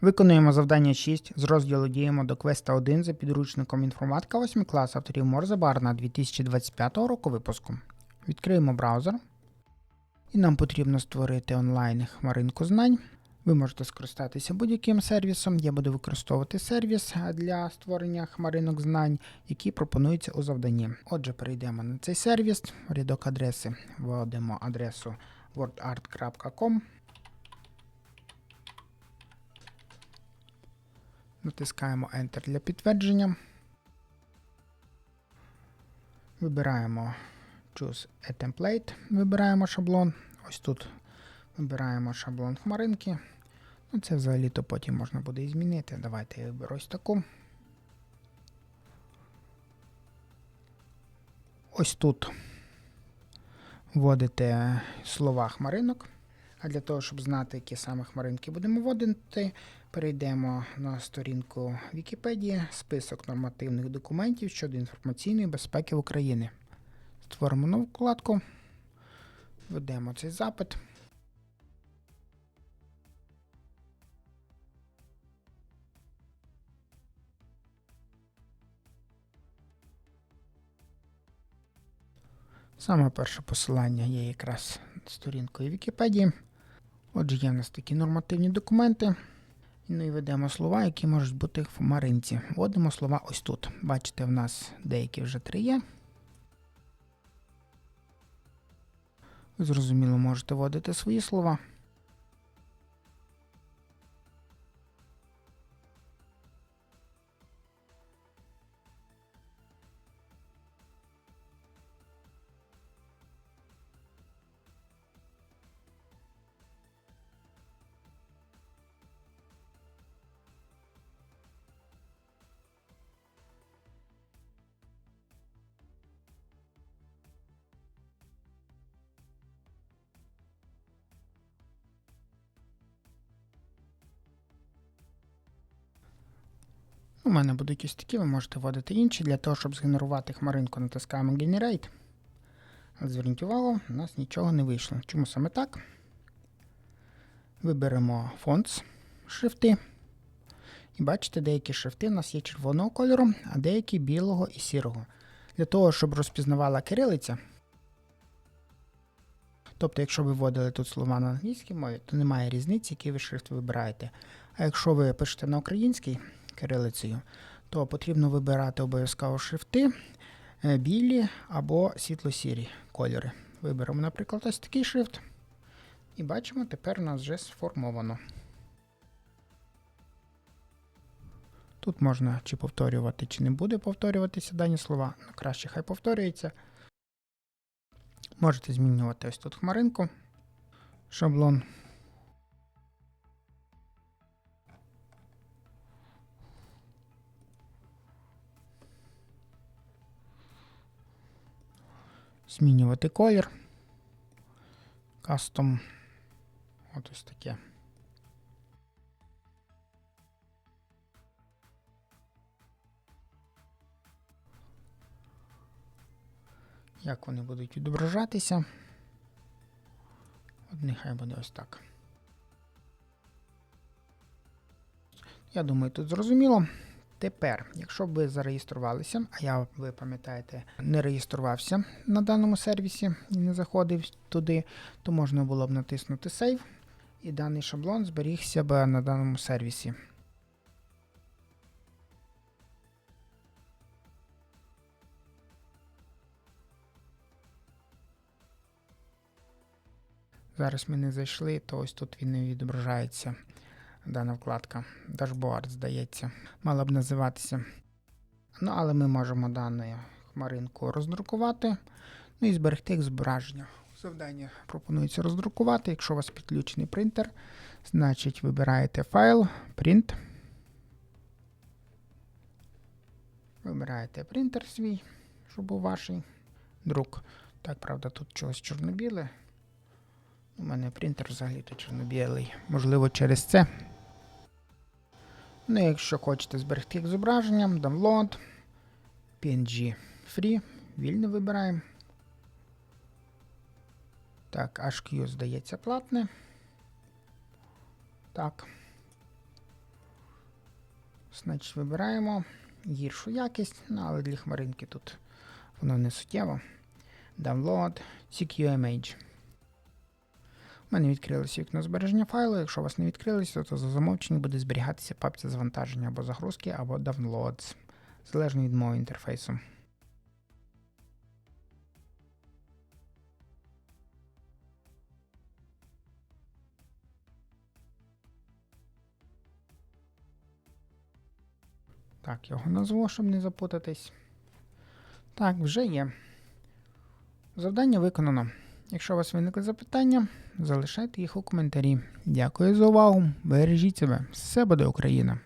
Виконуємо завдання 6 з розділу Діємо до квеста 1 за підручником інформатика 8 клас авторів Морзе Барна 2025 року випуску. Відкриємо браузер. І нам потрібно створити онлайн хмаринку знань. Ви можете скористатися будь-яким сервісом. Я буду використовувати сервіс для створення хмаринок знань, які пропонуються у завданні. Отже, перейдемо на цей сервіс, рядок адреси вводимо адресу wordart.com. Натискаємо Enter для підтвердження. Вибираємо Choose a template, вибираємо шаблон. Ось тут вибираємо шаблон хмаринки. Ну, це взагалі-то потім можна буде і змінити. Давайте я виберу ось таку. Ось тут вводите слова хмаринок. А для того, щоб знати, які саме хмаринки будемо вводити, перейдемо на сторінку Вікіпедії, список нормативних документів щодо інформаційної безпеки в Україні. Створимо нову вкладку, введемо цей запит. Саме перше посилання є якраз сторінкою Вікіпедії. Отже, є в нас такі нормативні документи. Ну і ведемо слова, які можуть бути в маринці. Вводимо слова ось тут. Бачите, в нас деякі вже три є. Зрозуміло, можете вводити свої слова. У мене будуть ось такі, ви можете вводити інші. Для того, щоб згенерувати хмаринку, натискаємо Generate. Зверніть увагу, у нас нічого не вийшло. Чому саме так? Виберемо Fonts, шрифти. І бачите, деякі шрифти у нас є червоного кольору, а деякі білого і сірого. Для того, щоб розпізнавала кирилиця. Тобто, якщо ви вводили тут слова на англійській мові, то немає різниці, який ви шрифт вибираєте. А якщо ви пишете на українській кирилицею, то потрібно вибирати обов'язково шрифти е, білі або світло-сірі кольори. Виберемо, наприклад, ось такий шрифт. І бачимо, тепер у нас вже сформовано. Тут можна чи повторювати, чи не буде повторюватися дані слова. Ну, краще хай повторюється. Можете змінювати ось тут хмаринку, шаблон. Змінювати колір. Кастом. От ось таке. Як вони будуть відображатися? От нехай буде ось так. Я думаю, тут зрозуміло. Тепер, якщо ви зареєструвалися, а я, ви пам'ятаєте, не реєструвався на даному сервісі і не заходив туди, то можна було б натиснути Save, і даний шаблон зберігся б на даному сервісі. Зараз ми не зайшли, то ось тут він не відображається. Дана вкладка. Dashboard, здається, мала б називатися. Ну, але ми можемо дану хмаринку роздрукувати. Ну і зберегти як зображення. Завдання пропонується роздрукувати. Якщо у вас підключений принтер, значить вибираєте файл, Print. Вибираєте принтер свій, щоб був ваш друк. Так, правда, тут чогось чорно-біле. У мене принтер взагалі-то чорно-білий. Можливо, через це. Ну, якщо хочете зберегти як зображення, download, PNG Free, вільно вибираємо. Так, HQ, здається, платне. Так. Значить, вибираємо гіршу якість, ну, але для хмаринки тут воно не суттєво. Download CQMH. У мене відкрилося вікно збереження файлу. Якщо у вас не відкрилося, то за замовчення буде зберігатися папці завантаження або загрузки, або downloads, залежно від мого інтерфейсу. Так, його назву, щоб не запутатись. Так, вже є. Завдання виконано. Якщо у вас виникли запитання, залишайте їх у коментарі. Дякую за увагу. Бережіть себе. Все буде Україна!